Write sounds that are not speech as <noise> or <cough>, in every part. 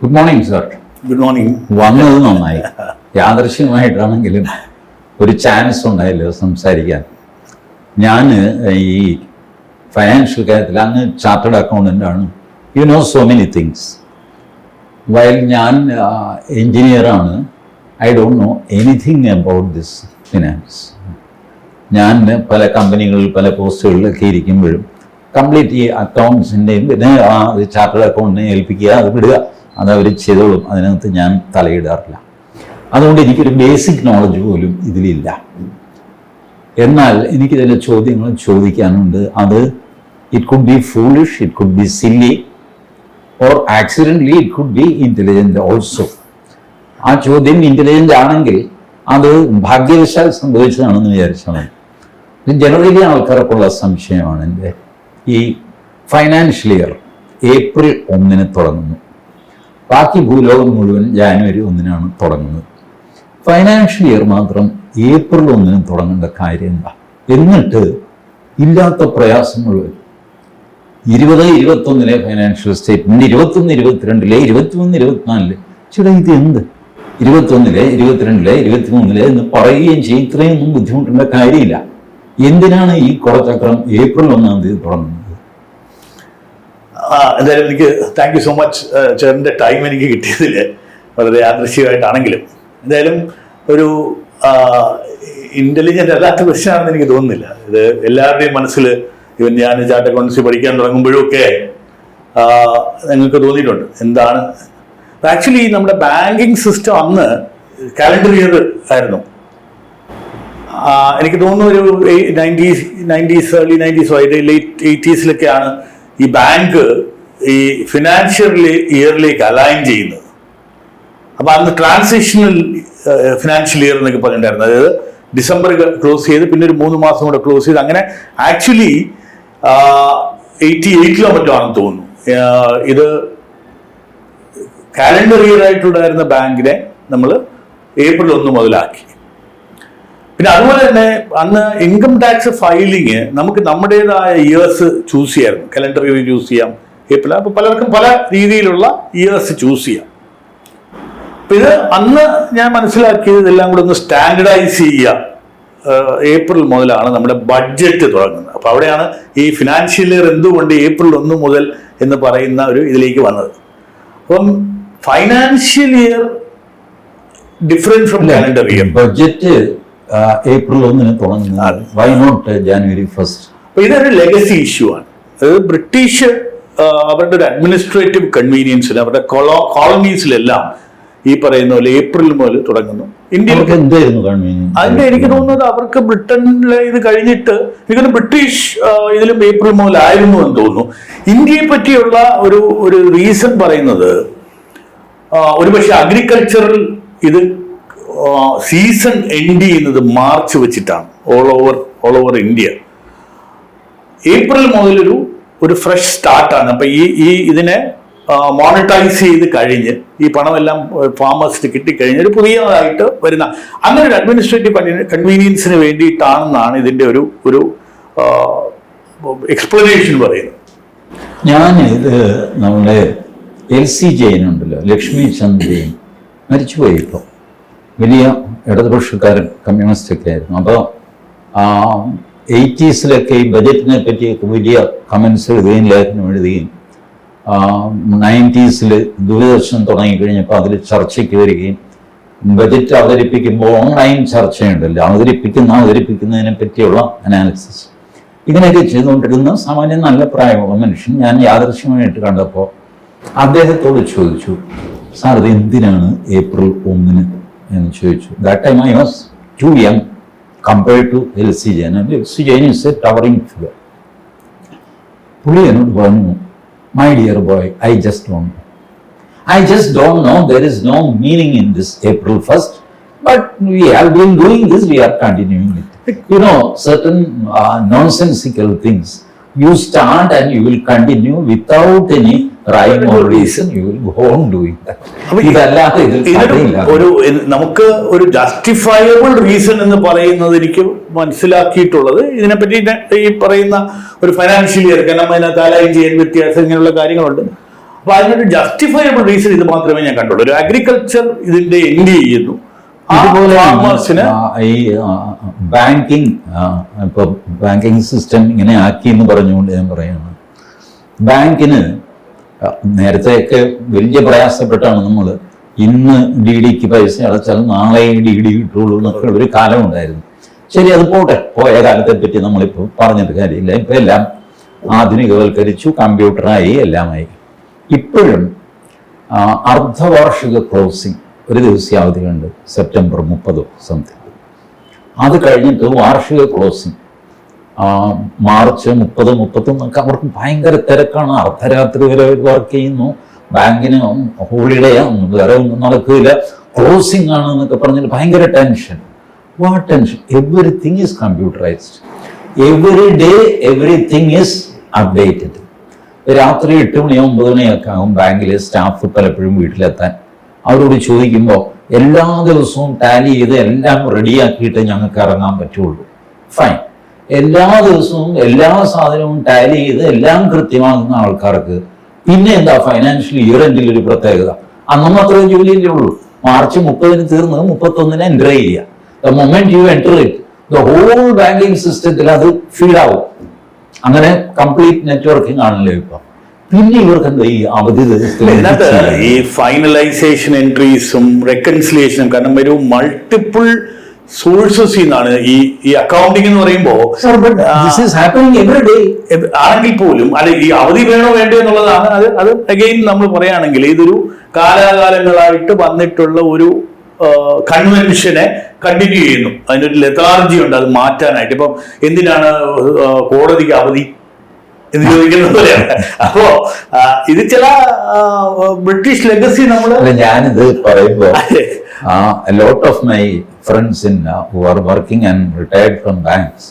Good morning sir good morning വന്നത് നന്നായി. യാദൃശ്യമായിട്ടാണെങ്കിലും ഒരു ചാൻസ് ഉണ്ടായല്ലോ സംസാരിക്കാൻ. ഞാൻ ഈ ഫൈനാൻഷ്യൽ കാര്യത്തിൽ അങ്ങ് ചാർട്ടേഡ് അക്കൗണ്ടന്റ് ആണ്. You know so many things വയൽ ഞാൻ എൻജിനീയറാണ് I don't know anything about this finance ഞാൻ പല കമ്പനികളിൽ പല പോസ്റ്റുകളിലൊക്കെ ഇരിക്കുമ്പോഴും കംപ്ലീറ്റ് ഈ അക്കൗണ്ട്സിന്റെയും പിന്നെ ആ ചാർട്ടേഡ് അക്കൗണ്ടിനെ ഏൽപ്പിക്കുക അത് വിടുക. അത് അവർ ചെയ്തോളും. അതിനകത്ത് ഞാൻ തലയിടാറില്ല. അതുകൊണ്ട് എനിക്കൊരു ബേസിക് നോളജ് പോലും ഇതിലില്ല. എന്നാൽ എനിക്ക് ചില ചോദ്യങ്ങൾ ചോദിക്കാനുണ്ട്. അത് it could be foolish it could be silly or accidentally it could be intelligent also ആ ചോദ്യം ഇന്റലിജന്റ് ആണെങ്കിൽ അത് ഭാഗ്യവശാൽ സംഭവിച്ചതാണെന്ന് ഇത് ജനറലി ആൾക്കാർക്കുള്ള സംശയമാണ് എന്റെ. ഈ ഫൈനാൻഷ്യൽ ഇയർ ഏപ്രിൽ ഒന്നിന് തുടങ്ങുന്നു. ബാക്കി ഭൂലോകം മുഴുവൻ ജാനുവരി ഒന്നിനാണ് തുടങ്ങുന്നത്. ഫൈനാൻഷ്യൽ ഇയർ മാത്രം ഏപ്രിൽ ഒന്നിന് തുടങ്ങേണ്ട കാര്യം എന്താ? എന്നിട്ട് ഇല്ലാത്ത പ്രയാസം മുഴുവൻ ഇരുപത് ഇരുപത്തൊന്നിലെ ഫൈനാൻഷ്യൽ സ്റ്റേറ്റ്മെന്റ് ഇരുപത്തൊന്ന് ഇരുപത്തിരണ്ടിലെ ഇരുപത്തിമൂന്ന് ഇരുപത്തിനാലിലെ ചേട്ടാ ഇത് എന്ത്? ഇരുപത്തൊന്നിലെ ഇരുപത്തിരണ്ടിലെ ഇരുപത്തിമൂന്നിലെ എന്ന് പറയുകയും ചെയ്യും. ഇത്രയൊന്നും ബുദ്ധിമുട്ടേണ്ട കാര്യമില്ല. എന്തിനാണ് ഈ കുറച്ചക്രം ഏപ്രിൽ ഒന്നാം തീയതി തുടങ്ങുന്നത്? എന്തായാലും എനിക്ക് താങ്ക് യു സോ മച്ച് ചേട്ടന്റെ ടൈം എനിക്ക് കിട്ടിയതിൽ വളരെ യാദൃശ്യമായിട്ടാണെങ്കിലും എന്തായാലും ഒരു ഇന്റലിജന്റ് അല്ലാത്ത ക്വസ്റ്റ്യനാണെന്ന് എനിക്ക് തോന്നുന്നില്ല. ഇത് എല്ലാവരുടെയും മനസ്സിൽ ഇവൻ ഞാൻ ചാർട്ട് അക്കൗണ്ടൻസി പഠിക്കാൻ തുടങ്ങുമ്പോഴും ഒക്കെ നിങ്ങൾക്ക് തോന്നിയിട്ടുണ്ട്. എന്താണ്? ആക്ച്വലി നമ്മുടെ ബാങ്കിങ് സിസ്റ്റം അന്ന് കാലണ്ടർ ഇയർ ആയിരുന്നു. എനിക്ക് തോന്നുന്നു ഒരു nineties nineties early nineties late എയ്റ്റീസിലൊക്കെയാണ് ഈ ബാങ്ക് ഈ ഫിനാൻഷ്യൽ ഇയറിലേക്ക് അലൈൻ ചെയ്യുന്നത്. അപ്പൊ അന്ന് ട്രാൻസിഷണൽ ഫിനാൻഷ്യൽ ഇയർ എന്നൊക്കെ പറഞ്ഞിട്ടുണ്ടായിരുന്നു. അതായത് ഡിസംബർ ക്ലോസ് ചെയ്ത് പിന്നെ ഒരു മൂന്ന് മാസം കൂടെ ക്ലോസ് ചെയ്ത് അങ്ങനെ ആക്ച്വലി എയ്റ്റി എയ്റ്റിലോ മറ്റോ ആണെന്ന് തോന്നുന്നു. ഇത് കാലണ്ടർ ഇയർ ആയിട്ടുണ്ടായിരുന്ന ബാങ്കിനെ നമ്മൾ ഏപ്രിൽ ഒന്ന് മുതലാക്കി. പിന്നെ അതുപോലെ തന്നെ അന്ന് ഇൻകം ടാക്സ് ഫയലിങ് നമുക്ക് നമ്മുടേതായ ഇയേഴ്സ് ചൂസ് ചെയ്യാം കലണ്ടർ ഇയർ ചൂസ് ചെയ്യാം. ഏപ്രിൽ അപ്പോൾ പലർക്കും പല രീതിയിലുള്ള ഇയേഴ്സ് ചൂസ് ചെയ്യാം. അപ്പൊ ഇത് അന്ന് ഞാൻ മനസ്സിലാക്കിയത് ഇതെല്ലാം കൂടെ ഒന്ന് സ്റ്റാൻഡർഡൈസ് ചെയ്യുക. ഏപ്രിൽ മുതലാണ് നമ്മുടെ ബഡ്ജറ്റ് തുടങ്ങുന്നത്. അപ്പൊ അവിടെയാണ് ഈ ഫിനാൻഷ്യൽ ഇയർ എന്തുകൊണ്ട് ഏപ്രിൽ ഒന്ന് മുതൽ എന്ന് പറയുന്ന ഒരു ഇതിലേക്ക് വന്നത്. അപ്പം financial year different from calendar year budget April ഒന്നിന് തുടങ്ങിയാൽ വൈ നോട്ട് ജാനുവരി ഫസ്റ്റ് അപ്പൊ ഇതൊരു ലെഗസി ഇഷ്യൂ ആണ്. അതായത് ബ്രിട്ടീഷ് അവരുടെ ഒരു അഡ്മിനിസ്ട്രേറ്റീവ് കൺവീനിയൻസിൽ അവരുടെ കോളനീസിലെല്ലാം ഈ പറയുന്ന പോലെ ഏപ്രിൽ മുതൽ തുടങ്ങുന്നു. ഇന്ത്യയിൽ എന്തായിരുന്നു കൺവീനിയൻസ് അതിന്റെ എനിക്ക് തോന്നുന്നത് അവർക്ക് ബ്രിട്ടനിലെ ഇത് കഴിഞ്ഞിട്ട് എനിക്ക് ബ്രിട്ടീഷ് ഇതിലും ഏപ്രിൽ മുതൽ ആയിരുന്നു എന്ന് തോന്നുന്നു. ഇന്ത്യയെ പറ്റിയുള്ള ഒരു ഒരു റീസൺ പറയുന്നത് ഒരുപക്ഷെ അഗ്രികൾച്ചറൽ ഇത് സീസൺ എൻഡ് ചെയ്യുന്നത് മാർച്ച് വെച്ചിട്ടാണ്. All over all over India April മുതലൊരു ഒരു ഫ്രഷ് സ്റ്റാർട്ടാണ് അപ്പം ഈ ഈ ഇതിനെ മോണിറ്റൈസ് ചെയ്ത് കഴിഞ്ഞ് ഈ പണമെല്ലാം ഫാമേഴ്സിന് കിട്ടിക്കഴിഞ്ഞ് ഒരു പുതിയതായിട്ട് വരുന്ന അങ്ങനെ ഒരു അഡ്മിനിസ്ട്രേറ്റീവ് കൺവീനിയൻസിന് വേണ്ടിയിട്ടാണെന്നാണ് ഇതിന്റെ ഒരു ഒരു എക്സ്പ്ലനേഷൻ പറയുന്നത്. ഞാൻ ഇത് നമ്മുടെ എൽ സി ജെയിൻ ഉണ്ടല്ലോ ലക്ഷ്മി ചന്ദ്രയും മരിച്ചുപോയി ഇപ്പോൾ വലിയ ഇടതുപക്ഷക്കാരൻ കമ്മ്യൂണിസ്റ്റ് ഒക്കെ ആയിരുന്നു അപ്പോൾ എയ്റ്റീസിലൊക്കെ ഈ ബജറ്റിനെ പറ്റിയൊക്കെ വലിയ കമൻസ് എഴുതുകയും ലേഖനം എഴുതുകയും നയന്റീസിൽ ദൂരദർശൻ തുടങ്ങിക്കഴിഞ്ഞപ്പോൾ അതിൽ ചർച്ചയ്ക്ക് വരികയും ബജറ്റ് അവതരിപ്പിക്കുമ്പോൾ ഓൺലൈൻ ചർച്ചയുണ്ടല്ലോ അവതരിപ്പിക്കുന്ന അവതരിപ്പിക്കുന്നതിനെ പറ്റിയുള്ള അനാലിസിസ്. ഇങ്ങനെയൊക്കെ ചെയ്തുകൊണ്ടിരുന്ന സാമാന്യം നല്ല പ്രായമുള്ള മനുഷ്യൻ ഞാൻ യാദൃശ്യമായിട്ട് കണ്ടപ്പോൾ അദ്ദേഹത്തോട് ചോദിച്ചു സാർ ഇത് എന്തിനാണ് ഏപ്രിൽ ഒന്നിന് in church. That time I was too young compared to L.C. Jain. And L.C. Jain is a towering figure. Puliyan would my dear boy, I just don't know. I just don't know. There is no meaning in this April 1st. But we have been doing this. We are continuing it. You know, certain uh, nonsensical things. You start and you will continue without any ഇതല്ലാതെ. ഒരു നമുക്ക് ഒരു justifiable reason എന്ന് പറയുന്നത് എനിക്ക് മനസ്സിലാക്കിയിട്ടുള്ളത്. ഇതിനെപ്പറ്റി ഈ പറയുന്ന ഒരു ഫൈനാൻഷ്യൽ ഇയർ കാരണം അതിനകത്ത് അലൈൻ ചെയ്യാൻ വ്യത്യാസം ഇങ്ങനെയുള്ള കാര്യങ്ങളുണ്ട്. അപ്പൊ അതിനൊരു ജസ്റ്റിഫയബിൾ റീസൺ ഇത് മാത്രമേ ഞാൻ കണ്ടുള്ളൂ. ഒരു അഗ്രികൾച്ചർ ഇതിന്റെ എൻഡ് ചെയ്യുന്നു. ഇതുപോലെ ഈ ബാങ്കിങ് ഇപ്പൊ ബാങ്കിങ് സിസ്റ്റം ഇങ്ങനെ ആക്കി എന്ന് പറഞ്ഞുകൊണ്ട് ഞാൻ പറയാണ്. ബാങ്കിന് നേരത്തെയൊക്കെ വലിയ പ്രയാസപ്പെട്ടാണ് നമ്മൾ ഇന്ന് ഡി ഡിക്ക് പൈസ അടച്ചാൽ നാളെ ഡി ഡി കിട്ടുള്ളൂ എന്നൊക്കെ ഒരു കാലം ഉണ്ടായിരുന്നു ശരി അത് പോട്ടെ. പോയ കാലത്തെ പറ്റി നമ്മളിപ്പോൾ പറഞ്ഞിട്ട് കാര്യമില്ല. ഇപ്പം എല്ലാം ആധുനികവൽക്കരിച്ചു കമ്പ്യൂട്ടറായി എല്ലാമായി. ഇപ്പോഴും അർദ്ധവാർഷിക ക്ലോസിംഗ് ഒരു ദിവസം അവധിയുണ്ട് സെപ്റ്റംബർ മുപ്പതോ സംതിങ്. അത് കഴിഞ്ഞിട്ട് വാർഷിക ക്ലോസിംഗ് മാർച്ച് മുപ്പത് മുപ്പത്തൊന്നൊക്കെ അവർക്ക് ഭയങ്കര തിരക്കാണ്. അർദ്ധരാത്രി വരെ വർക്ക് ചെയ്യുന്നു. ബാങ്കിന് ഹോളിഡേ ആണ്. വേറെ ഒന്നും നടക്കില്ല. ക്ലോസിംഗ് ആണ് എന്നൊക്കെ പറഞ്ഞിട്ട് ഭയങ്കര tension what tension everything is computerized every day everything is updated രാത്രി എട്ട് മണിയോ ഒമ്പത് മണിയൊക്കെ ആകും ബാങ്കിലെ സ്റ്റാഫ് പലപ്പോഴും വീട്ടിലെത്താൻ. അവരോട് ചോദിക്കുമ്പോൾ എല്ലാ ദിവസവും ടാലി ചെയ്ത് എല്ലാം റെഡിയാക്കിയിട്ട് ഞങ്ങൾക്ക് ഇറങ്ങാൻ പറ്റുള്ളൂ. ഫൈൻ എല്ലാ ദിവസവും എല്ലാ സാധനവും ടാലി ചെയ്ത് എല്ലാം കൃത്യമാകുന്ന ആൾക്കാർക്ക് പിന്നെ എന്താ ഫൈനാൻഷ്യൽ ഇയർ എൻഡിൽ ഒരു പ്രത്യേകത? അന്ന് മാത്രമേ ജോലിയല്ലേ ഉള്ളൂ. മാർച്ച് മുപ്പതിന് തീർന്ന് മുപ്പത്തൊന്നിന് എന്റർ ചെയ്യുക. The moment you enter it the whole banking സിസ്റ്റത്തിൽ അത് ഫീഡാവും അങ്ങനെ കംപ്ലീറ്റ് നെറ്റ്വർക്കിംഗ് ആണല്ലോ ഇപ്പൊ. പിന്നെ ഇവർക്ക് എന്താ ഈ അവധി ഈ ഫൈനലൈസേഷൻ എൻട്രീസും റെക്കൺസിലിയേഷനും കാരണം ഒരു മൾട്ടിപ്പിൾ സോഴ്സസ് നിന്നാണ് ഈ ഈ അക്കൗണ്ടിങ് എന്ന് പറയുമ്പോൾ this is happening every day. ആണെങ്കിൽ പോലും അല്ലെ ഈ അവധി വേണോ വേണ്ടോ എന്നുള്ളതാണ് അത് അത് അഗെയിൻ നമ്മൾ പറയുകയാണെങ്കിൽ ഇതൊരു കാലാകാലങ്ങളായിട്ട് വന്നിട്ടുള്ള ഒരു കൺവെൻഷനെ കണ്ടിന്യൂ ചെയ്യുന്നു. അതിനൊരു ലെത്താർജി ഉണ്ട് അത് മാറ്റാനായിട്ട്. ഇപ്പം എന്തിനാണ് കോടതിക്ക് അവധി എന്ന് ചോദിക്കുന്നത് പോലെയാണ്. അപ്പോ ഇത് ചില ബ്രിട്ടീഷ് ലെഗസി നമ്മൾ ഞാനിത് പറയുമ്പോൾ lot my friends in uh, who are working and retired from banks,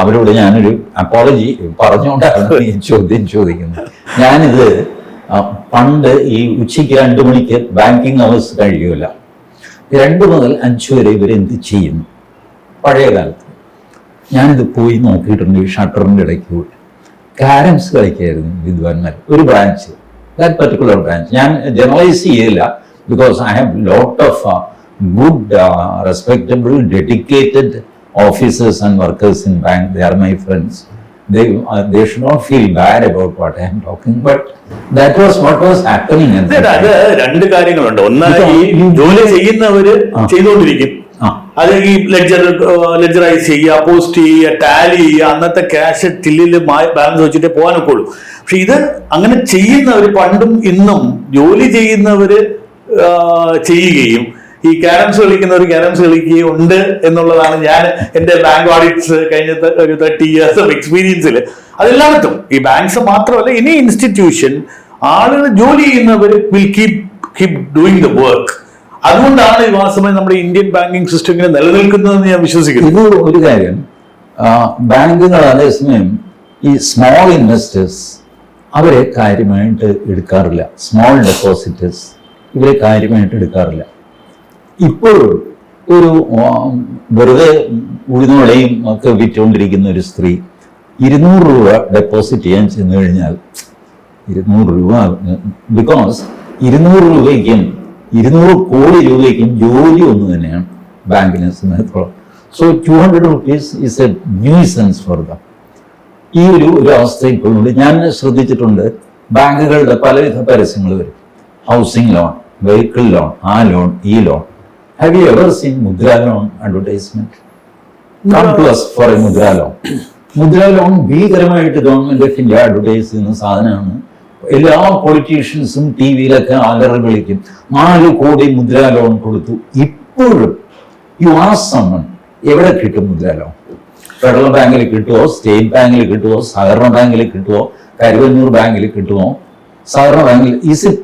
അവരോട് ഞാനൊരു അപ്പോളജി പറഞ്ഞുകൊണ്ടാണ് ഈ ചോദ്യം ചോദിക്കുന്നത്. ഞാനിത് പണ്ട് ഈ ഉച്ചയ്ക്ക് രണ്ട് മണിക്ക് ബാങ്കിങ് അവേഴ്സ് കഴിയൂല. രണ്ട് മുതൽ അഞ്ച് വരെ ഇവർ എന്ത് ചെയ്യുന്നു? പഴയ കാലത്ത്. ഞാനിത് പോയി നോക്കിയിട്ടുണ്ട് ഈ ഷട്ടറിന്റെ ഇടയ്ക്ക് പോയി കാരംസ് കളിക്കായിരുന്നു വിദ്വാൻമാർ. ഒരു ബ്രാഞ്ച് ദാറ്റ് പർട്ടിക്കുലർ ബ്രാഞ്ച് ഞാൻ ജനറലൈസ് ചെയ്യില്ല. Because I have lot of good respectable dedicated officers and workers in bank they are my friends they uh, they should not feel bad about what I am talking, but that was what was happening. at the അത് time. രണ്ട് കാര്യങ്ങളുണ്ട് ഒന്ന് ഈ ജോലി ചെയ്യുന്നവര്. ചെയ്തുകൊണ്ടിരിക്കും ആ. അത് ഈ ലെഡ്ജർ ലെഡ്ജറൈസ് ചെയ്യുക പോസ്റ്റ് ചെയ്യുക ടാലി ചെയ്യുക അന്നത്തെ ക്യാഷ് ടില്ലിൽ ബാലൻസ് വെച്ചിട്ട് പോകാനൊക്കെ ഉള്ളൂ പക്ഷെ ഇത് അങ്ങനെ ചെയ്യുന്നവര് പണ്ടും ഇന്നും ജോലി ചെയ്യുന്നവര് ചെയ്യുകയും ഈ ക്യാരംസ് കളിക്കുന്നവർ ക്യാരംസ് കളിക്കുകയും ഉണ്ട് എന്നുള്ളതാണ് ഞാൻ എന്റെ ബാങ്ക് ഓഡിറ്റ്സ് കഴിഞ്ഞ ഒരു തേർട്ടി ഇയേഴ്സ് ഓഫ് എക്സ്പീരിയൻസിൽ അതെല്ലായിടത്തും. ഈ ബാങ്ക്സ് മാത്രമല്ല ഇനി ഇൻസ്റ്റിറ്റ്യൂഷൻ ആളുകൾ ജോലി ചെയ്യുന്നവർ will keep keep doing the work അതുകൊണ്ടാണ് ഈ വാസ്തവമായി നമ്മുടെ ഇന്ത്യൻ ബാങ്കിങ് സിസ്റ്റം ഇങ്ങനെ നിലനിൽക്കുന്നതെന്ന് ഞാൻ വിശ്വസിക്കുന്നു. ഇത് ഒരു കാര്യം. ബാങ്കുകൾ അതേസമയം ഈ സ്മോൾ ഇൻവെസ്റ്റേഴ്സ് അവരെ കാര്യമായിട്ട് എടുക്കാറില്ല. സ്മോൾ ഡെപ്പോസിറ്റേഴ്സ് ഇവരെ കാര്യമായിട്ട് എടുക്കാറില്ല. ഇപ്പോഴും ഒരു വെറുതെ ഉഴുന്നോളയും ഒക്കെ വിറ്റുകൊണ്ടിരിക്കുന്ന ഒരു സ്ത്രീ ഇരുന്നൂറ് രൂപ ഡെപ്പോസിറ്റ് ചെയ്യാൻ ചെന്ന് കഴിഞ്ഞാൽ ഇരുന്നൂറ് രൂപ ബിക്കോസ് ഇരുന്നൂറ് രൂപയ്ക്കും ഇരുന്നൂറ് കോടി രൂപയ്ക്കും ജോലി ഒന്ന് തന്നെയാണ് ബാങ്കിനെ സംബന്ധിച്ചോളം. So two hundred rupees is a nuisance for the ഈ ഒരു ഒരു അവസ്ഥ ഇപ്പോഴുണ്ട് ഞാൻ ശ്രദ്ധിച്ചിട്ടുണ്ട് ബാങ്കുകളുടെ പലവിധ പരസ്യങ്ങൾ വരും. ഹൗസിംഗ് ലോൺ വെഹിക്കിൾ ലോൺ ആ ലോൺ ഈ loan have you ever seen Mudra loan advertisement come to us for a Mudra loan Mudra loan ഭീകരമായിട്ട് government of India advertise ചെയ്യുന്ന സാധനമാണ്. എല്ലാ പൊളിറ്റീഷ്യൻസും ടി വിയിലൊക്കെ അലറി വിളിക്കും. നാല് കോടി മുദ്ര ലോൺ കൊടുത്തു. ഇപ്പോഴും യു ആർ സമ്മൺ എവിടെ കിട്ടും മുദ്ര ലോൺ ഫെഡറൽ ബാങ്കിൽ കിട്ടുമോ സ്റ്റേറ്റ് ബാങ്കിൽ കിട്ടുമോ സഹകരണ ബാങ്കിൽ കിട്ടുമോ കരുവന്നൂർ ബാങ്കിൽ കിട്ടുമോ സഹകരണ ബാങ്കിൽ is it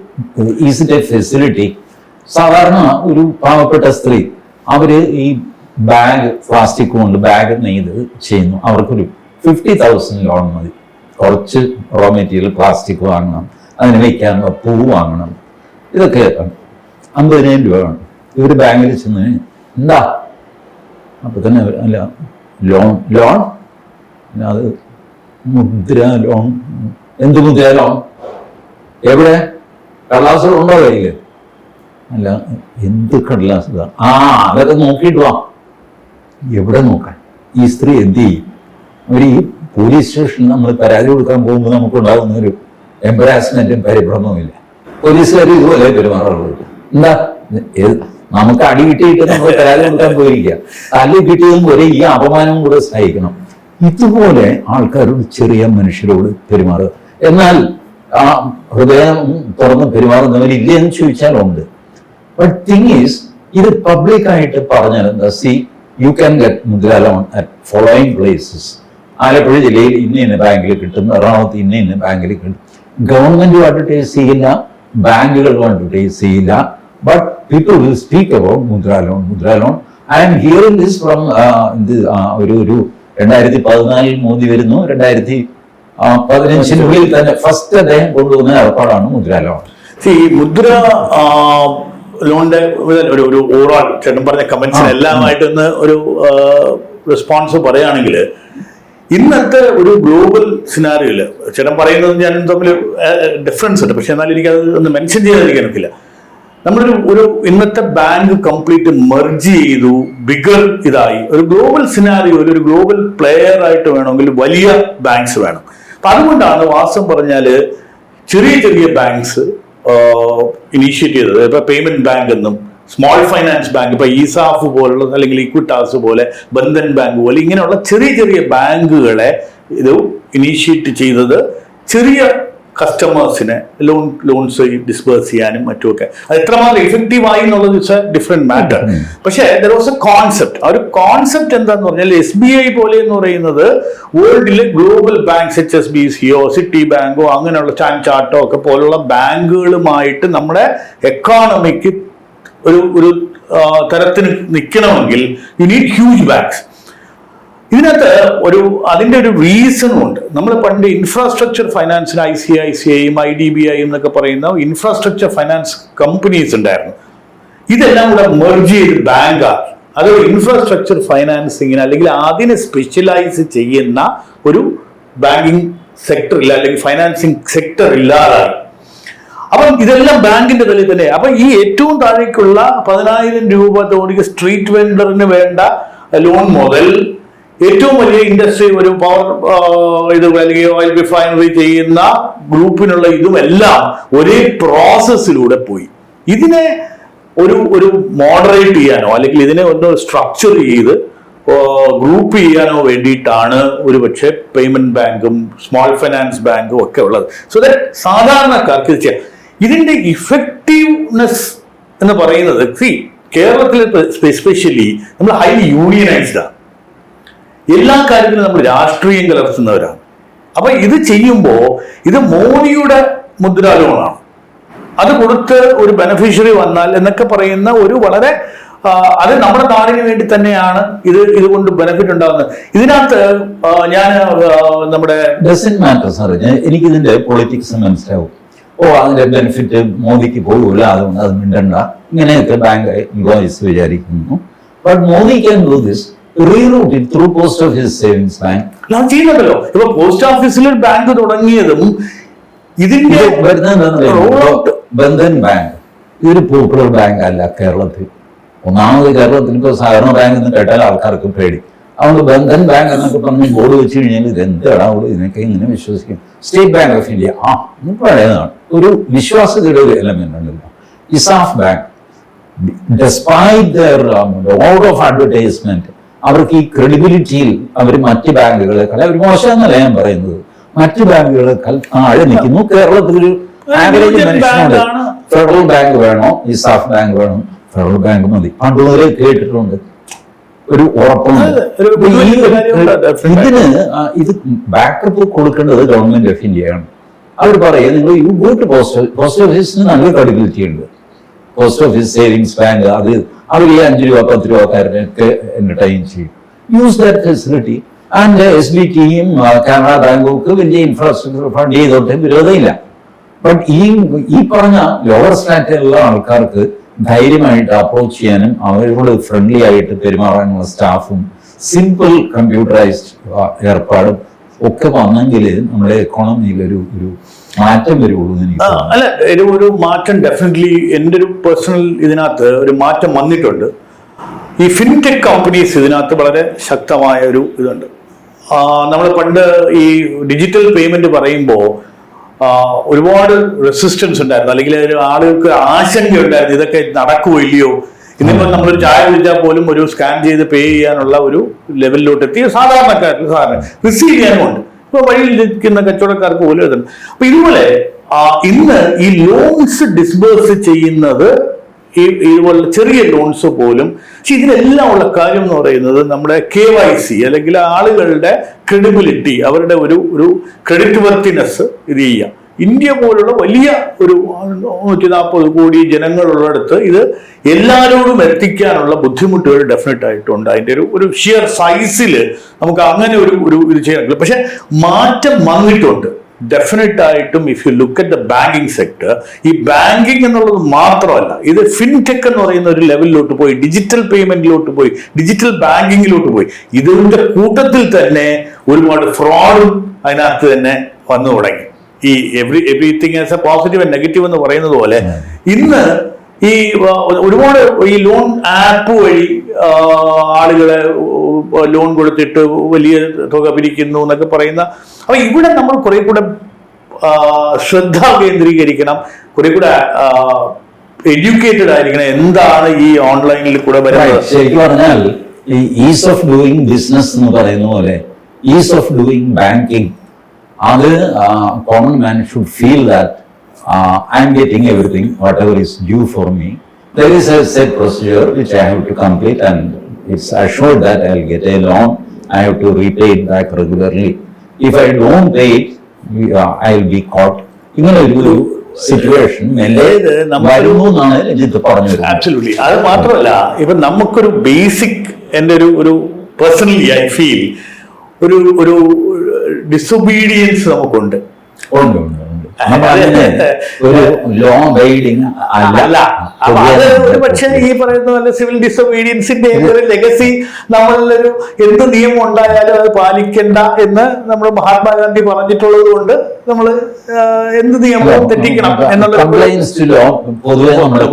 is it a facility സാധാരണ ഒരു പാവപ്പെട്ട സ്ത്രീ അവർ ഈ ബാഗ് പ്ലാസ്റ്റിക് കൊണ്ട് ബാഗ് നെയ്ത് ചെയ്യുന്നു. അവർക്കൊരു ഫിഫ്റ്റി തൗസൻഡ് ലോൺ മതി. കുറച്ച് റോ മെറ്റീരിയൽ പ്ലാസ്റ്റിക് വാങ്ങണം. അതിന് വയ്ക്കാൻ പൂ വാങ്ങണം. ഇതൊക്കെ അമ്പതിനായിരം രൂപ വേണം. ഇവർ ബാങ്കിൽ ചെന്ന് എന്താ? അപ്പൊ തന്നെ അല്ല ലോൺ ലോൺ? അത് മുദ്ര ലോൺ. എന്ത് മുദ്ര ലോൺ? എവിടെ? കടലാസുകൾ ഉണ്ടോ കയ്യിൽ അല്ല എന്ത് കടലാസ് ആ അതൊക്കെ നോക്കിയിട്ട് വാ. എവിടെ നോക്കാൻ? ഈ സ്ത്രീ എന്ത് ചെയ്യും? അവർ ഈ പോലീസ് സ്റ്റേഷനിൽ നമ്മൾ പരാതി കൊടുക്കാൻ പോകുമ്പോൾ നമുക്കുണ്ടാകുന്ന ഒരു എംബറാസ്മെന്റും പരിഭ്രമവും ഇല്ല. പോലീസുകാർ ഇതുപോലെ പെരുമാറുള്ളൂ എന്താ? നമുക്ക് അടി കിട്ടിയിട്ട് നമ്മൾ പരാതി കൊടുക്കാൻ പോയിരിക്കുക. അല്ലെ കിട്ടിയതും പോലെ ഈ അപമാനവും കൂടെ സഹിക്കണം. ഇതുപോലെ ആൾക്കാരോട് ചെറിയ മനുഷ്യരോട് പെരുമാറുക. എന്നാൽ ആ ഹൃദയം തുറന്ന് പെരുമാറുന്നവരില്ലേ എന്ന് ചോദിച്ചാൽ ഉണ്ട്. ബട്ട് തിങ് ഈസ് ഇത് പബ്ലിക്കായിട്ട് പറഞ്ഞാൽ see you can get Mudra loan at following places Alappuzha ജില്ലയിൽ ഇന്ന ഇന്ന ബാങ്കിൽ കിട്ടും എറണാകുളത്ത് ഇന്ന ഇന്ന ബാങ്കിൽ കിട്ടും. ഗവൺമെന്റുമായിട്ട് ടേസ് ചെയ്യില്ല ബാങ്കുകൾ ടേസ് ചെയ്യില്ല. But people will speak about Mudra loan Mudra loan I'm hearing this from ഇത് ആ, ഒരു ഒരു രണ്ടായിരത്തി പതിനാലിൽ മോദി വരുന്നു രണ്ടായിരത്തി ആ, പതിനഞ്ചിനുള്ളിൽ തന്നെ ഫസ്റ്റ് അദ്ദേഹം കൊണ്ടുവന്ന ഏർപ്പാടാണ് മുദ്ര ലോൺ ഈ മുദ്ര ലോണിന്റെ ഒരു ഒരു ഓവറോൾ ചേട്ടൻ പറഞ്ഞ കമന്റ്സിന് എല്ലാമായിട്ട് ഒന്ന് ഒരു റെസ്പോൺസ് പറയുകയാണെങ്കിൽ ഇന്നത്തെ ഒരു ഗ്ലോബൽ സിനാരിയോയിൽ ചേട്ടൻ പറയുന്നത് ഞാൻ തമ്മിൽ ഡിഫറൻസ് ഉണ്ട്. പക്ഷെ എന്നാലും എനിക്ക് അത് ഒന്ന് മെൻഷൻ ചെയ്യാതിരിക്കാൻ പറ്റില്ല നമ്മളൊരു ഒരു ഇന്നത്തെ ബാങ്ക് കംപ്ലീറ്റ് മെർജ് ചെയ്തു ബിഗർ ഇതായി. ഒരു ഗ്ലോബൽ സിനാരിയോയിൽ ഒരു ഗ്ലോബൽ പ്ലെയർ ആയിട്ട് വേണമെങ്കിൽ വലിയ ബാങ്ക്സ് വേണം. അതുകൊണ്ടാണ് വാസം പറഞ്ഞാൽ ചെറിയ ചെറിയ ബാങ്ക്സ് ഇനീഷ്യേറ്റ് ചെയ്തത്. ഇപ്പൊ പേയ്മെന്റ് ബാങ്ക് എന്നും സ്മോൾ ഫൈനാൻസ് ബാങ്ക് ഇപ്പൊ ഈസാഫ് പോലുള്ള അല്ലെങ്കിൽ ഇക്വിറ്റാസ് പോലെ ബന്ധൻ ബാങ്ക് പോലെ ഇങ്ങനെയുള്ള ചെറിയ ചെറിയ ബാങ്കുകളെ ഇത് ഇനീഷ്യേറ്റ് ചെയ്തത് ചെറിയ കസ്റ്റമേഴ്സിനെ ലോൺ ലോൺസ് ഡിസ്ബേഴ്സ് ചെയ്യാനും മറ്റുമൊക്കെ. അത് എത്രമാത്രം ഇഫക്റ്റീവ് ആയി എന്നുള്ളത് ഇറ്റ്സ് എ ഡിഫറെന്റ് മാറ്റർ പക്ഷേ ദർ വാസ് എ കോൺസെപ്റ്റ് ആ ഒരു കോൺസെപ്റ്റ് എന്താന്ന് പറഞ്ഞാൽ എസ് ബി ഐ പോലെ എന്ന് പറയുന്നത് വേൾഡിലെ global banks H S B സിയോ സിറ്റി ബാങ്കോ അങ്ങനെയുള്ള ചാൻ ചാട്ടോ ഒക്കെ പോലുള്ള ബാങ്കുകളുമായിട്ട് നമ്മുടെ എക്കോണമിക്ക് ഒരു ഒരു തരത്തിന് നിൽക്കണമെങ്കിൽ യു നീഡ് ഹ്യൂജ് ബാങ്ക്സ് ഇതിനകത്ത് ഒരു അതിന്റെ ഒരു റീസണും ഉണ്ട്. നമ്മൾ പണ്ട് ഇൻഫ്രാസ്ട്രക്ചർ ഫൈനാൻസിന് ഐ സി ഐ സി ഐയും ഐ ഡി ബി ഐ എന്നൊക്കെ പറയുന്ന ഇൻഫ്രാസ്ട്രക്ചർ ഫൈനാൻസ് കമ്പനീസ് ഉണ്ടായിരുന്നു. ഇതെല്ലാം കൂടെ മെർജ് ചെയ്ത് ബാങ്കാക്കി അത് ഇൻഫ്രാസ്ട്രക്ചർ ഫൈനാൻസിങ്ങിന് അല്ലെങ്കിൽ അതിനെ സ്പെഷ്യലൈസ് ചെയ്യുന്ന ഒരു ബാങ്കിങ് സെക്ടർ ഇല്ല അല്ലെങ്കിൽ ഫൈനാൻസിങ് സെക്ടർ ഇല്ലാതായി. അപ്പം ഇതെല്ലാം ബാങ്കിന്റെ തലയിൽ തന്നെ. അപ്പൊ ഈ ഏറ്റവും താഴേക്കുള്ള പതിനായിരം രൂപ തോണിക്ക് സ്ട്രീറ്റ് വെൻഡറിന് വേണ്ട ലോൺ മുതൽ ഏറ്റവും വലിയ ഇൻഡസ്ട്രി ഒരു പവർ ഇത് അല്ലെങ്കിൽ ഓയിൽ റിഫൈനറി ചെയ്യുന്ന ഗ്രൂപ്പിനുള്ള ഇതുമെല്ലാം ഒരേ പ്രോസസ്സിലൂടെ പോയി. ഇതിനെ ഒരു ഒരു മോഡറേറ്റ് ചെയ്യാനോ അല്ലെങ്കിൽ ഇതിനെ ഒന്ന് സ്ട്രക്ചർ ചെയ്ത് ഗ്രൂപ്പ് ചെയ്യാനോ വേണ്ടിയിട്ടാണ് ഒരു പക്ഷേ പേയ്മെന്റ് ബാങ്കും സ്മോൾ ഫൈനാൻസ് ബാങ്കും ഒക്കെ ഉള്ളത്. സോ ദാറ്റ് സാധാരണക്കാർക്ക് ഇത് ചെയ്യാം. ഇതിന്റെ ഇഫക്റ്റീവ്നെസ് എന്ന് പറയുന്നത് സി കേരളത്തിൽ സ്പെഷ്യലി നമ്മൾ ഹൈലി യൂണിയനൈസ്ഡ് ആണ്. എല്ലാ കാര്യത്തിലും നമ്മൾ രാഷ്ട്രീയം കലർത്തുന്നവരാണ്. അപ്പൊ ഇത് ചെയ്യുമ്പോൾ ഇത് മോദിയുടെ മുദ്രാലോണമാണ് അത് കൊടുത്ത് ഒരു ബെനഫിഷ്യറി വന്നാൽ എന്നൊക്കെ പറയുന്ന ഒരു വളരെ അത് നമ്മുടെ നാടിന് വേണ്ടി തന്നെയാണ് ഇത് ഇതുകൊണ്ട് ബെനിഫിറ്റ് ഉണ്ടാകുന്നത്. ഇതിനകത്ത് ഞാൻ നമ്മുടെ മാറ്റർ സാർ ഞാൻ എനിക്കിതിന്റെ പൊളിറ്റിക്സ് മനസ്സിലാവും. ഓ അതിന്റെ ബെനിഫിറ്റ് മോദിക്ക് പോകൂല അതുകൊണ്ട് അത് മിണ്ടണ്ട. ഇങ്ങനെയൊക്കെ ബാങ്ക് എംപ്ലോയീസ് വിചാരിക്കുന്നു. But Modi can do this reroute through post office savings bank ഞാൻ ചെയ്യുന്നുണ്ടല്ലോ. ഇപ്പൊ പോസ്റ്റ് ഓഫീസിൽ ബാങ്ക് തുടങ്ങിയതും ഇതിന്റെ ബന്ധൻ ബാങ്ക് ഇതൊരു പോപ്പുലർ ബാങ്ക് അല്ല കേരളത്തിൽ. ഒന്നാമത് കേരളത്തിൽ ഇപ്പോൾ സഹകരണ ബാങ്ക് എന്ന് കേട്ടാൽ ആൾക്കാർക്ക് പേടി. അതുകൊണ്ട് ബന്ധൻ ബാങ്ക് എന്നൊക്കെ പറഞ്ഞ് ബോർഡ് വെച്ച് കഴിഞ്ഞാൽ ഇത് അവിടെ ഇതിനൊക്കെ ഇങ്ങനെ വിശ്വസിക്കും. സ്റ്റേറ്റ് ബാങ്ക് ഓഫ് ഇന്ത്യ ആ പഴയതാണ്. ഒരു വിശ്വാസ്യതയുടെ ഒരു എലമെന്റ് ഉണ്ടല്ലോ. ESAF bank despite their order of advertisement അവർക്ക് ഈ ക്രെഡിബിലിറ്റിയിൽ അവർ മറ്റ് ബാങ്കുകളെക്കാൾ അവർ മോശമെന്നല്ല ഞാൻ പറയുന്നത്. മറ്റ് ബാങ്കുകളെക്കാൾ താഴെ നിൽക്കുന്നു. കേരളത്തിൽ ഒരു ആവറേജ് മനുഷ്യനോട്. ഫെഡറൽ ബാങ്ക് വേണോ? ഇസാഫ് ബാങ്ക് വേണോ? ഫെഡറൽ ബാങ്ക് മതി. പണ്ട് മുതലേ കേട്ടിട്ടുണ്ട്. ഒരു ഉറപ്പാണ്. ഇതിന് ഇത് ബാക്കപ്പ് കൊടുക്കേണ്ടത് ഗവൺമെന്റ് ഓഫ് ഇന്ത്യയാണ് അവർ പറയും നിങ്ങൾ you go to post post ഓഫീസിന് നല്ല ക്രെഡിബിലിറ്റി ഉണ്ട്. പോസ്റ്റ് ഓഫീസ് സേവിങ്സ് ബാങ്ക് അത് അവർ ഈ അഞ്ച് രൂപ പത്ത് രൂപക്കാരനൊക്കെ എന്റർടൈൻ ചെയ്യും. Use that facility and S B ടിയും കാനറ ബാങ്കും ഒക്കെ വലിയ ഇൻഫ്രാസ്ട്രക്ചർ ഫണ്ട് ചെയ്തോട്ടെ വിരോധമില്ല. ബട്ട് ഈ ഈ പറഞ്ഞ ലോവർ സ്റ്റാറ്റിലുള്ള ആൾക്കാർക്ക് ധൈര്യമായിട്ട് അപ്രോച്ച് ചെയ്യാനും അവരോട് ഫ്രണ്ട്ലി ആയിട്ട് പെരുമാറാനുള്ള സ്റ്റാഫും സിമ്പിൾ കമ്പ്യൂട്ടറൈസ്ഡ് ഏർപ്പാടും ഒക്കെ വന്നെങ്കിൽ നമ്മുടെ എക്കോണമിയിൽ ഒരു ഒരു മാറ്റം വരുള്ളൂ. അല്ല ഒരു ഒരു മാറ്റം ഡെഫിനറ്റ്ലി എന്റെ ഒരു പേഴ്സണൽ ഇതിനകത്ത് ഒരു മാറ്റം വന്നിട്ടുണ്ട്. ഈ ഫിൻടെക് കമ്പനീസ് ഇതിനകത്ത് വളരെ ശക്തമായ ഒരു ഇതുണ്ട്. നമ്മൾ പണ്ട് ഈ ഡിജിറ്റൽ പേയ്മെന്റ് പറയുമ്പോൾ ഒരുപാട് റെസിസ്റ്റൻസ് ഉണ്ടായിരുന്നു. അല്ലെങ്കിൽ ഒരു ആളുകൾക്ക് ആശങ്ക ഉണ്ടായിരുന്നു ഇതൊക്കെ നടക്കുമോ ഇല്ലയോ? ഇന്നിപ്പോൾ നമ്മളൊരു ചായ കുടിച്ചാൽ പോലും ഒരു സ്കാൻ ചെയ്ത് പേ ചെയ്യാനുള്ള ഒരു ലെവലിലോട്ട് എത്തി സാധാരണക്കാർ സാധാരണ റിസീവ് ചെയ്യാനുമുണ്ട്. ഇപ്പൊ വഴിയിൽ നിൽക്കുന്ന കച്ചവടക്കാർക്ക് പോലും ഇതുണ്ട് അപ്പൊ ഇതുപോലെ ഇന്ന് ഈ ലോൺസ് ഡിസ്ബേഴ്സ് ചെയ്യുന്നത് ഈ ഇതുപോലെ ചെറിയ ലോൺസ് പോലും പക്ഷെ ഇതിനെല്ലാം ഉള്ള കാര്യം എന്ന് പറയുന്നത് നമ്മുടെ കെ വൈ സി അല്ലെങ്കിൽ ആളുകളുടെ ക്രെഡിബിലിറ്റി അവരുടെ ഒരു ഒരു ക്രെഡിറ്റ് വർത്തിനെസ് ഇത് ചെയ്യാം. ഇന്ത്യ പോലുള്ള വലിയ ഒരു നൂറ്റി നാൽപ്പത് കോടി ജനങ്ങളുള്ളിടത്ത് ഇത് എല്ലാവരോടും എത്തിക്കാനുള്ള ബുദ്ധിമുട്ടുകൾ ഡെഫിനറ്റ് ആയിട്ടുണ്ട്. അതിന്റെ ഒരു ഒരു ഷിയർ സൈസിൽ നമുക്ക് അങ്ങനെ ഒരു ഒരു ഇത് ചെയ്യാൻ പക്ഷെ മാറ്റം വന്നിട്ടുണ്ട്. ഡെഫിനറ്റ് ആയിട്ടും if you look at the banking sector ഈ ബാങ്കിങ് എന്നുള്ളത് മാത്രമല്ല ഇത് ഫിൻടെക് എന്ന് പറയുന്ന ഒരു ലെവലിലോട്ട് പോയി ഡിജിറ്റൽ പേയ്മെന്റിലോട്ട് പോയി ഡിജിറ്റൽ ബാങ്കിങ്ങിലോട്ട് പോയി. ഇതിന്റെ കൂട്ടത്തിൽ തന്നെ ഒരുപാട് ഫ്രോഡും അതിനകത്ത് തന്നെ വന്നു തുടങ്ങി. ഈ every everything as a positive and negative എന്ന് പറയുന്നത് പോലെ ഇന്ന് ഈ ഒരുപാട് ഈ ലോൺ ആപ്പ് വഴി ആളുകളെ ലോൺ കൊടുത്തിട്ട് വലിയ തുക പിരിക്കുന്നു എന്നൊക്കെ പറയുന്ന അപ്പൊ ഇവിടെ നമ്മൾ കുറെ കൂടെ ശ്രദ്ധ കേന്ദ്രീകരിക്കണം കുറെ കൂടെ എഡ്യൂക്കേറ്റഡ് ആയിരിക്കണം എന്താണ് ഈ ഓൺലൈനിൽ കൂടെ. വരുന്നത് ശരിക്കും പറഞ്ഞാൽ ഈസ് ഓഫ് ഡൂയിങ് ബിസിനസ് എന്ന് പറയുന്ന പോലെ ഈസ് ഓഫ് ഡൂയിങ് ബാങ്കിങ് അത് common man should feel that I'm getting everything whatever is due for me there is a set procedure which I have to complete and it's assured that I get a loan I have to repay it back regularly if I don't pay it I will be caught ഇങ്ങനെ ഒരു situation വരുന്നു എന്നാണ് രഞ്ജിത്ത് അത് മാത്രമല്ല ഇപ്പൊ നമുക്കൊരു basic എന്റെ ഒരു ഒരു പേഴ്സണലി ഐ ഫീൽ ഒരു ഒരു ഡിസൊബീഡിയൻസ് നമുക്കുണ്ട്. ഉണ്ട് പക്ഷേ ഈ പറയുന്ന പോലെ സിവിൽ ഡിസൊബീഡിയൻസിന്റെ ഒരു ലെഗസി നമ്മളിലൊരു എന്ത് നിയമം ഉണ്ടായാലും അത് പാലിക്കണ്ട എന്ന് നമ്മൾ മഹാത്മാഗാന്ധി പറഞ്ഞിട്ടുള്ളത് കൊണ്ട് നമ്മൾ എന്ത് നിയമവും തെറ്റിക്കണം എന്നുള്ള കംപ്ലൈൻസ് ടു ലോ പൊതുവെ നമ്മുടെ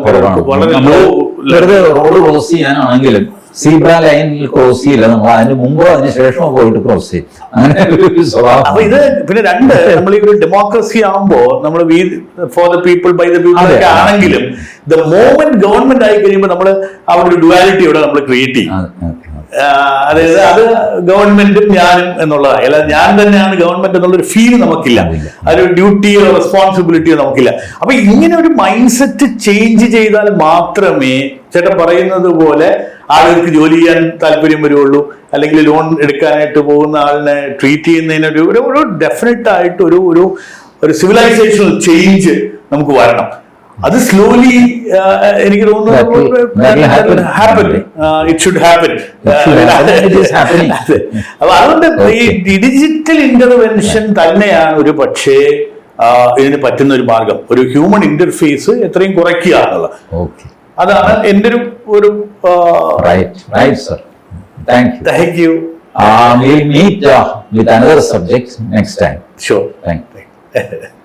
വെറുതെ റോഡ് ക്രോസ് ചെയ്യാനാണെങ്കിലും സീബ്ര ലൈനിൽ ക്രോസ് ചെയ്യില്ല. നമ്മൾ അതിന് മുമ്പോ അതിന് ശേഷമോ പോയിട്ട് ക്രോസ് ചെയ്യും. അങ്ങനെ ഒരു സ്വഭാവം. അപ്പൊ ഇത് പിന്നെ രണ്ട് നമ്മൾ ഈ ഒരു ഡെമോക്രസി ആകുമ്പോ നമ്മൾ we for the people by the people. ഒക്കെ ആണെങ്കിലും ദ മോമെന്റ് ഗവൺമെന്റ് ആയി കഴിയുമ്പോൾ നമ്മൾ ആ ഒരു ഡുവാലിറ്റി ഇവിടെ നമ്മൾ ക്രിയേറ്റ് ചെയ്യും. അതായത് അത് ഗവൺമെന്റും ഞാനും എന്നുള്ളതാണ്. അല്ല ഞാൻ തന്നെയാണ് ഗവൺമെന്റ് എന്നുള്ളൊരു ഫീൽ നമുക്കില്ല. അതൊരു ഡ്യൂട്ടിയോ റെസ്പോൺസിബിലിറ്റിയോ നമുക്കില്ല. അപ്പൊ ഇങ്ങനെ ഒരു മൈൻഡ് സെറ്റ് ചേഞ്ച് ചെയ്താൽ മാത്രമേ ചേട്ടൻ പറയുന്നത് പോലെ ആളുകൾക്ക് ജോലി ചെയ്യാൻ താല്പര്യം വരുള്ളൂ അല്ലെങ്കിൽ ലോൺ എടുക്കാനായിട്ട് പോകുന്ന ആളിനെ ട്രീറ്റ് ചെയ്യുന്നതിനൊരു ഒരു ഡെഫിനറ്റ് ആയിട്ട് ഒരു ഒരു ഒരു സിവിലൈസേഷണൽ ചേഞ്ച് നമുക്ക് വരണം. അത് സ്ലോലി എനിക്ക്. തോന്നുന്നു ഹാപ്പൻ ഇറ്റ് ഷുഡ് ഹാപ്പൻ. അപ്പൊ അതുകൊണ്ട് ഈ. ഡിജിറ്റൽ ഇന്റർവെൻഷൻ തന്നെയാണ് ഒരു പക്ഷേ ഇതിന് പറ്റുന്ന ഒരു മാർഗം. ഒരു ഹ്യൂമൻ ഇന്റർഫേസ് എത്രയും കുറയ്ക്കുക എന്നുള്ളത്. അതാണ് എന്റെ ഒരു ഒരു thank you Uh, we'll meet uh, with another subject next time. Sure. Thank you. <laughs>